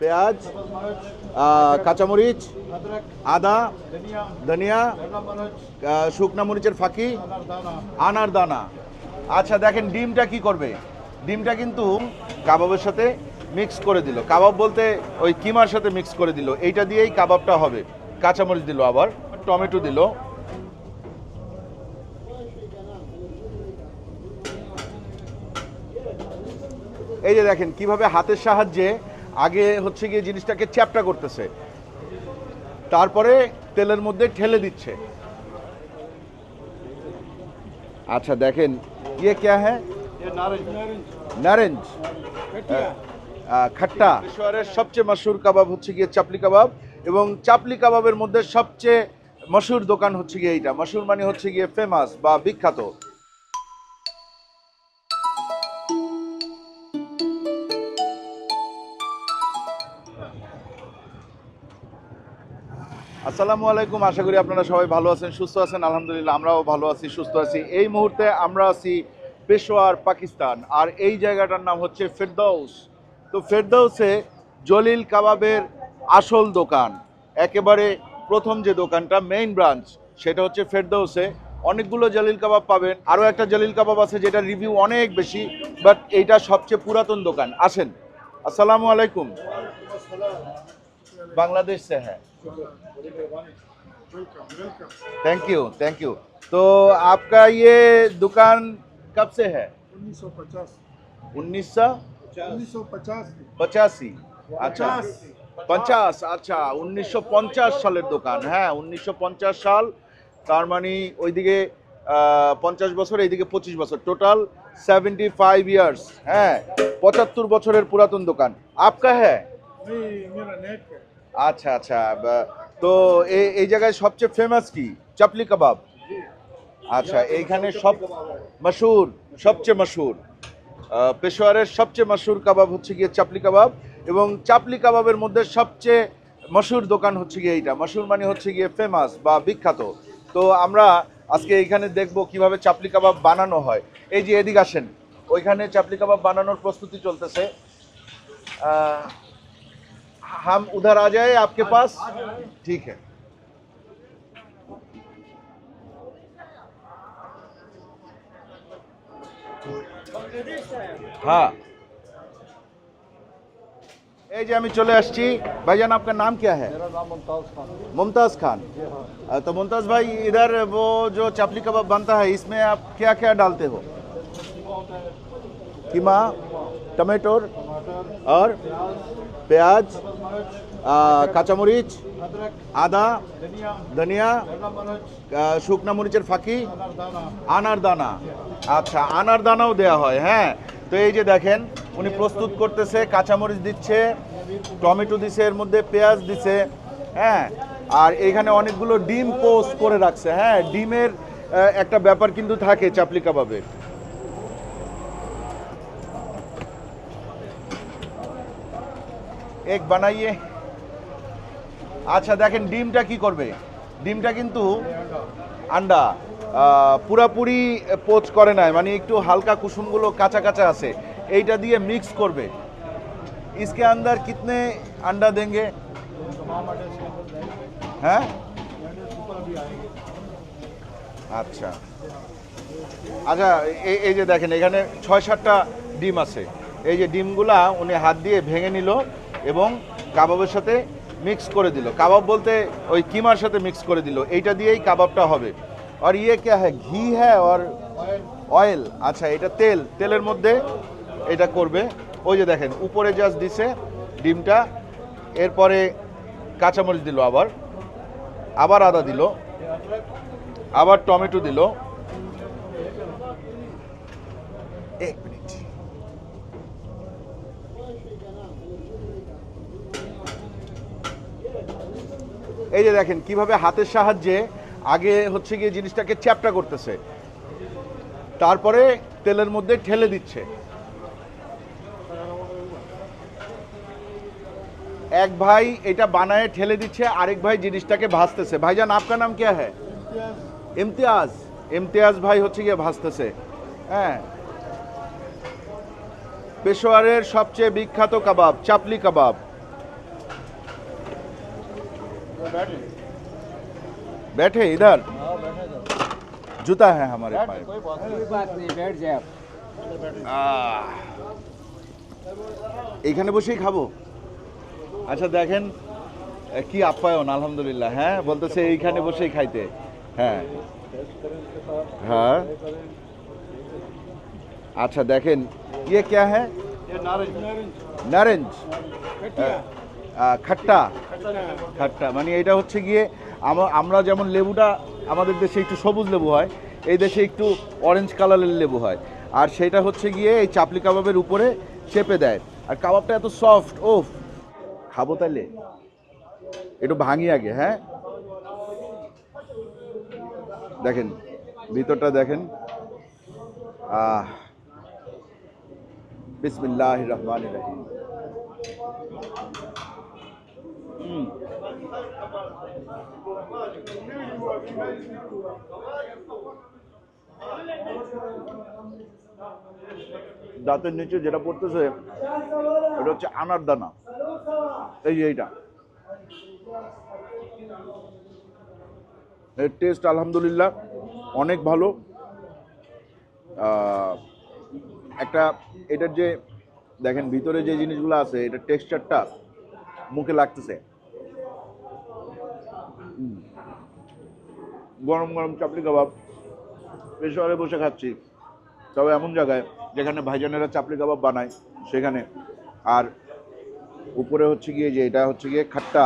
পেঁয়াজ কাঁচামরিচ, আদা, ধনিয়া শুকনা মরিচের ফাঁকি, আনার দানা। আচ্ছা দেখেন, ডিমটা কি করবে? ডিমটা কিন্তু কাবাবের সাথে মিক্স করে দিল। কাবাব বলতে ওই কিমার সাথে মিক্স করে দিল। এইটা দিয়েই কাবাবটা হবে। কাঁচামরিচ দিল আবার, টমেটো দিল। এই যে দেখেন, কীভাবে হাতের সাহায্যে আগে হচ্ছে গিয়ে জিনিসটাকে চ্যাপটা করতেছে। তারপরে তেলের মধ্যে ঠেলে দিচ্ছে। আচ্ছা দেখেন ইয়ে ক্যা হ্যাঁ? নারেঞ্জ। আহ, খাট্টা। শহরের সবচেয়ে মশহুর কাবাব হচ্ছে গিয়ে চাপলি কাবাব এবং চাপলি কাবাবের মধ্যে সবচেয়ে মশহুর দোকান হচ্ছে গিয়ে এইটা। মশহুর মানে হচ্ছে গিয়ে ফেমাস বা বিখ্যাত। আসসালামু আলাইকুম। আশা করি আপনারা সবাই ভালো আছেন, সুস্থ আছেন। আলহামদুলিল্লাহ, আমরাও ভালো আছি, সুস্থ আছি। এই মুহূর্তে আমরা আছি পেশোয়ার পাকিস্তান। আর এই জায়গাটার নাম হচ্ছে ফেরদৌস তো ফেরদৌসে জলিল কাবাবের আসল দোকান, একেবারে প্রথম যে দোকানটা মেইন ব্রাঞ্চ সেটা হচ্ছে ফেরদৌসে অনেকগুলো জলিল কাবাব পাবেন। আরও একটা জলিল কাবাব আছে যেটা রিভিউ অনেক বেশি বাট এইটা সবচেয়ে পুরাতন দোকান। আসেন। আসসালামু আলাইকুম। बांग्लादेश से है थैंक यू थैंक यू तो आपका ये दुकान कब से है 1950 उन्नीस सौ 1950 পঁচাশি আচ্ছা পঞ্চাশ আচ্ছা উনিশশো পঞ্চাশ সালের দোকান হ্যাঁ উনিশশো পঞ্চাশ সাল তার মানে ওইদিকে আহ, পঞ্চাশ বছর এইদিকে পঁচিশ বছর টোটাল সেভেন্টি ফাইভ ইয়ার্স হ্যাঁ পঁচাত্তর বছরের পুরাতন দোকান আপকা হ্যাঁ नहीं मेरा नेट है আচ্ছা আচ্ছা তো এই এই জায়গায় সবচেয়ে ফেমাস কি? চাপলি কাবাব? আচ্ছা এইখানে সব মশহুর সবচেয়ে আহ, পেশোয়ারের সবচেয়ে মশহুর কাবাব হচ্ছে গিয়ে চাপলি কাবাব এবং চাপলি কাবাবের মধ্যে সবচেয়ে মশহুর দোকান হচ্ছে গিয়ে এইটা। মশহুর মানে হচ্ছে গিয়ে ফেমাস বা বিখ্যাত। তো আমরা আজকে এইখানে দেখব কীভাবে চাপলি কাবাব বানানো হয়। এই যে এদিকে আসেন ওইখানে চাপলি কাবাব বানানোর প্রস্তুতি চলতেছে। हम उधर आ जाए आपके पास ठीक है हाँ এই যে আমি চলে আসছি भाईजान आपका नाम क्या है मेरा नाम मुमताज खान मुमताज खान जी हाँ अ, तो मुमताज भाई इधर वो जो चापली कबाब बनता है इसमें आप क्या क्या डालते हो कीमा टमाटो टमाटर और পেঁয়াজ কাঁচামরিচ, আদা, ধনিয়া শুকনা মরিচের ফাঁকি, আনার দানা। আচ্ছা আনার দানাও দেয়া হয় হ্যাঁ। তো এই যে দেখেন, উনি প্রস্তুত করতেছে, কাঁচামরিচ দিচ্ছে, টমেটো দিছে, এর মধ্যে পেঁয়াজ দিছে হ্যাঁ। আর এখানে অনেকগুলো ডিম পোস্ট করে রাখছে হ্যাঁ। ডিমের একটা ব্যাপার কিন্তু থাকে চাপলি কাবাবের। এক বানাইয়ে আচ্ছা দেখেন ডিমটা কি করবে ডিমটা কিন্তু আন্ডা আহ, পুরাপুরি পোচ করে নাই মানে একটু হালকা কুসুমগুলো কাঁচা কাঁচা আছে এইটা দিয়ে মিক্স করবে इसके अंदर कितने अंडा देंगे तमाम आटे इसके अंदर देंगे हैं यानी ऊपर भी आएंगे আচ্ছা আচ্ছা এই এই যে দেখেন এখানে ছয় সাতটা ডিম আছে এই যে ডিমগুলা উনি হাত দিয়ে ভেঙে নিল এবং কাবাবের সাথে মিক্স করে দিল। কাবাব বলতে ওই কিমার সাথে মিক্স করে দিল। এইটা দিয়েই কাবাবটা হবে। আর ইয়ে কে হ্যাঁ ঘি হ্যাঁ আর অয়েল আচ্ছা এটা তেল। তেলের মধ্যে এটা করবে। ওই যে দেখেন, উপরে জাস্ট দিছে ডিমটা, এরপরে কাঁচামরিচ দিল আবার। আবার আদা দিল। আবার টমেটো দিল। এক এই যে দেখেন কীভাবে হাতের সাহায্যে আগে হচ্ছে গিয়ে জিনিসটাকে চ্যাপটা করতেছে। তারপরে তেলের মধ্যে ঠেলে দিচ্ছে। এক ভাই এটা বানায় ঠেলে দিচ্ছে আরেক ভাই জিনিসটাকে ভাজতেছে। ভাইজান আপনার নাম কে হ্যাঁ? ইমতিয়াজ। ইমতিয়াজ ভাই হচ্ছে গিয়ে ভাজতেছে। হ্যাঁ। পেশোয়ারের সবচেয়ে বিখ্যাত কাবাব চাপলি কাবাব। बैठे बैठे इधर हाँ बैठे तो जूता है हमारे बैठ पास कोई बात नहीं कोई बात नहीं बैठ जाए आप আহ, এইখানে বসেই খাবো আচ্ছা দেখেন এ, কি আপ্যায়ন আলহামদুলিল্লাহ হ্যাঁ বলতেছে এইখানে বসেই খাইতে হ্যাঁ হ্যাঁ আচ্ছা দেখেন ইয়ে ক্যা হ্যাঁ ये नारंगी নারেঞ্জ कटिया আহ, খাট্টা। খাট্টা। মানে এটা হচ্ছে গিয়ে আমরা যেমন লেবুটা আমাদের দেশে একটু সবুজ লেবু হয়, এই দেশে একটু অরেঞ্জ কালারের লেবু হয়। আর সেটা হচ্ছে গিয়ে এই চাপলি কাবাবের উপরে চেপে দেয়। আর কাবাবটা এত সফট ও খাব তাহলে একটু ভাঙি আগে হ্যাঁ? দেখেন, ভিতরটা দেখেন। আহ বিসমিল্লাহ রহমান রহিম। দাঁতের নিচে যেটা পড়তেছে, এটা হচ্ছে আনার দানা। এই যে এইটা। এর টেস্ট আলহামদুলিল্লাহ অনেক ভালো। একটা এটার যে, দেখেন ভিতরে যে জিনিসগুলো আছে, এটার টেক্সচারটা মুখে লাগতেছে। গরম গরম চাপলি কাবাব। পেশোয়ারে বসে খাচ্ছি। তবে এমন জায়গায় যেখানে ভাইজানেরা চাপলি কাবাব বানায়, সেখানে। আর উপরে হচ্ছে গিয়ে যে এটা হচ্ছে গিয়ে খাট্টা।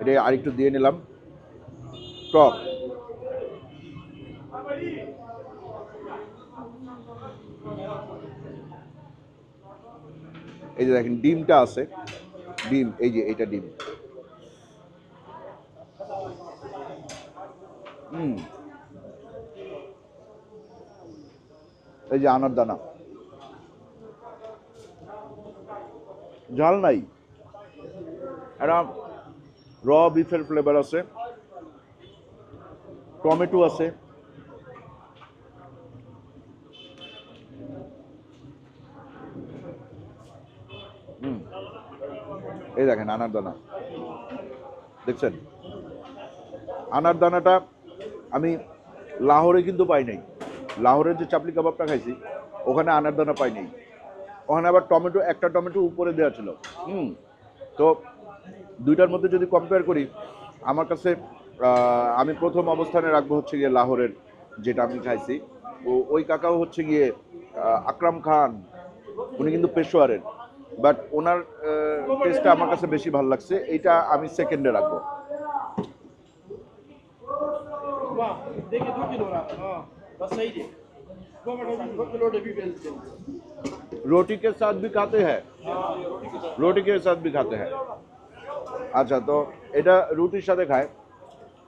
এটা আরেকটু দিয়ে নিলাম। টক। এই যে দেখেন, ডিমটা আছে। ডিম, এই যে এটা ডিম। হুম। এই যে আনার দানা। ঝাল নাই। একটা র বিফের ফ্লেভার আছে। টমেটো আছে। এই দেখেন আনার দানা। দেখছেন? আনার দানাটা আমি লাহোরে কিন্তু পাই নাই। লাহোরের যে চাপলি কাবাবটা খাইছি, ওখানে আনার দানা পাই নাই। ওখানে আবার টমেটো, একটা টমেটো উপরে দেওয়া ছিল। হুম। তো দুইটার মধ্যে যদি কম্পেয়ার করি, আমার কাছে আমি প্রথম অবস্থানে রাখব হচ্ছে গিয়ে লাহোরের যেটা আমি খাইছি। ও, ওই কাকাও হচ্ছে গিয়ে আকরাম খান, উনি কিন্তু পেশোয়ারের। বাট ওনার টেস্টটা আমার কাছে বেশি ভালো লাগছে। এইটা আমি সেকেন্ডে রাখব। वाह देखिए दो किलो रहा हाँ बस सही है दो मिनट दो किलो डब्बी बेचते हैं रोटी के साथ भी खाते हैं हाँ ये रोटी के साथ रोटी के साथ भी खाते हैं अच्छा तो এটা রুটির সাথে খায়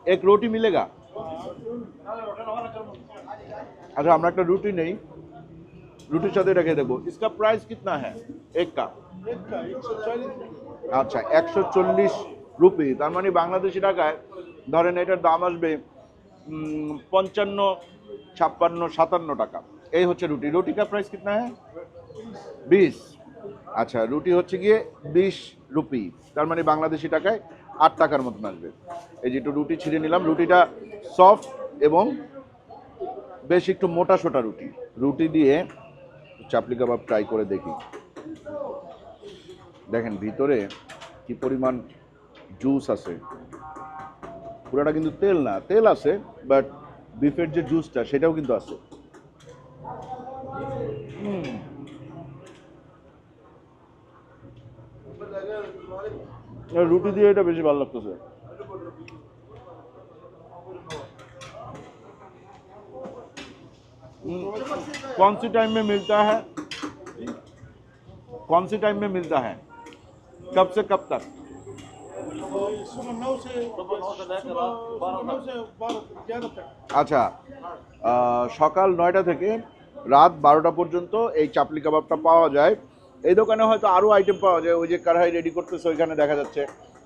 এক রুটি মিলেগা अच्छा আমরা একটা রুটি নেই রুটির সাথে এটা খেয়ে দেখবো इसका प्राइस कितना है एक का एक का एक सौ चालीस আচ্ছা একশো চল্লিশ রুপি তার মানে বাংলাদেশি টাকায় ধরেন এটার দাম আসবে উম, পঞ্চান্ন, ছাপ্পান্ন, সাতান্ন টাকা। এই হচ্ছে রুটি। রুটি কা প্রাইস কিতনা হ্যাঁ বিশ। আচ্ছা রুটি হচ্ছে গিয়ে বিশ রুপি। তার মানে বাংলাদেশি টাকায় আট টাকার মতন আসবে। এই যে একটু রুটি ছিঁড়ে নিলাম। রুটিটা সফট এবং বেশ একটু মোটা সোটা রুটি। রুটি দিয়ে চাপলি কাবাব ট্রাই করে দেখি। দেখেন ভিতরে কি পরিমাণ জুস আছে। পুরাটা কিন্তু তেল না তেল আছে বাট বিফের যে জুসটা সেটাও কিন্তু আছে হুম। আর রুটি দিয়ে এটা বেশি ভালো লাগতেছে हम्म, कौन सी टाइम में मिलता है कौन सी टाइम में मिलता है कब से कब तक सुबह नौ से सुबह नौ से बारह ग्यारह तक আচ্ছা আহ, সকাল নয়টা থেকে রাত বারোটা পর্যন্ত এই চাপলি কাবাবটা পাওয়া যায় এই দোকানে হয়তো আরও আইটেম পাওয়া যায় ওই যে কারহাই রেডি করতেছে ওইখানে দেখা যাচ্ছে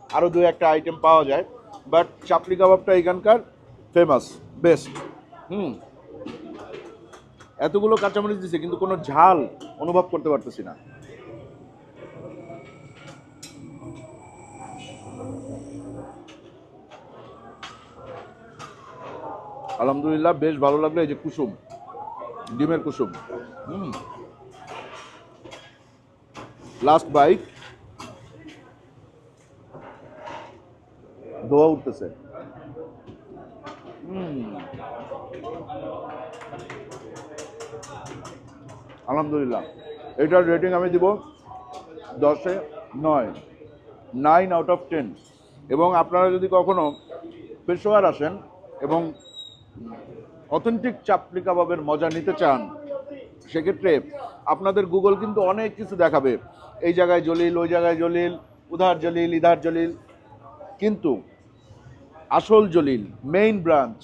আরও দু একটা আইটেম পাওয়া যায় বাট চাপলি কাবাবটা এখানকার ফেমাস বেস্ট হুম এতগুলো কাঁচামরিচ দিছে কিন্তু কোনো ঝাল অনুভব করতে পারতেছি না আলহামদুলিল্লাহ, বেশ ভালো লাগল এই যে কুসুম, ডিমের কুসুম। হুম। লাস্ট বাইক ধোয়া উঠতেছে। আলহামদুলিল্লাহ। এটার রেটিং আমি দিব দশে নয়। নাইন আউট অফ টেন এবং আপনারা যদি কখনো পেশোয়ার আসেন এবং অথেন্টিক চাপলি কাবাবের মজা নিতে চান, সেক্ষেত্রে আপনাদের গুগল কিন্তু অনেক কিছু দেখাবে। এই জায়গায় জলিল, ওই জায়গায় জলিল, উধার জলিল, ইধার জলিল। কিন্তু আসল জলিল মেইন ব্রাঞ্চ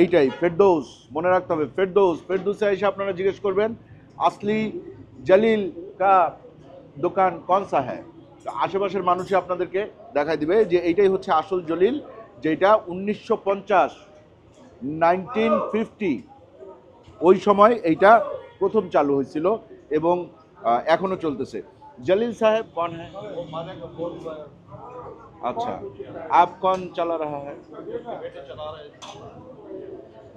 এইটাই, ফেরদৌস। মনে রাখতে হবে, ফেরদৌস। ফেরদৌসে এসে আপনারা জিজ্ঞেস করবেন, আসলি জলিল কা দোকান কনসা হ্যাঁ আশেপাশের মানুষই আপনাদেরকে দেখাই দিবে যে এইটাই হচ্ছে আসল জলিল, যেটা উনিশশো পঞ্চাশ নাইনটিন ফিফটি ওই সময় এইটা প্রথম চালু হয়েছিল এবং এখনও চলতেছে। জলিল সাহেব কন হ্যাঁ? আচ্ছা আপ কন চালা রা হ্যাঁ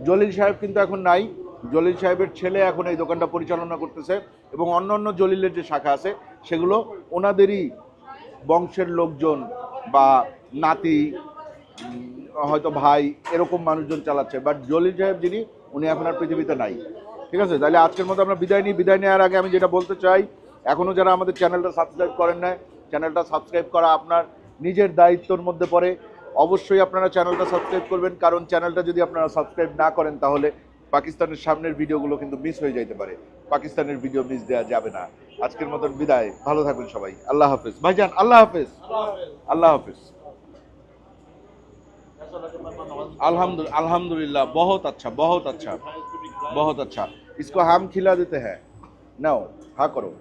জলিল সাহেব কিন্তু এখন নাই। জলিল সাহেবের ছেলে এখন এই দোকানটা পরিচালনা করতেছে এবং অন্য অন্য জলিলের যে শাখা আছে সেগুলো ওনাদেরই বংশের লোকজন বা নাতি হয়তো ভাই এরকম মানুষজন চালাচ্ছে বাট জলিল সাহেব যিনি, উনি এখন আর পৃথিবীতে নাই। ঠিক আছে? তাহলে আজকের মতো আমরা বিদায় নিই। বিদায় নেওয়ার আগে আমি যেটা বলতে চাই এখনও যারা আমাদের চ্যানেলটা সাবস্ক্রাইব করেন না চ্যানেলটা সাবস্ক্রাইব করা আপনার নিজের দায়িত্বর মধ্যে পড়ে। অবশ্যই আপনারা চ্যানেলটা সাবস্ক্রাইব করবেন, কারণ চ্যানেলটা যদি আপনারা সাবস্ক্রাইব না করেন তাহলে পাকিস্তানের সামনের ভিডিওগুলো কিন্তু মিস হয়ে যাইতে পারে। পাকিস্তানের ভিডিও মিস দেওয়া যাবে না। আজকের মতন বিদায়। ভালো থাকবেন সবাই। আল্লাহ হাফেজ। ভাইজান, আল্লাহ হাফেজ। আল্লাহ হাফেজ। अल्हम्दुलिल्लाह अल्हम्दुलिल्लाह बहुत अच्छा बहुत अच्छा बहुत अच्छा इसको हम खिला देते हैं नाओ हाँ करो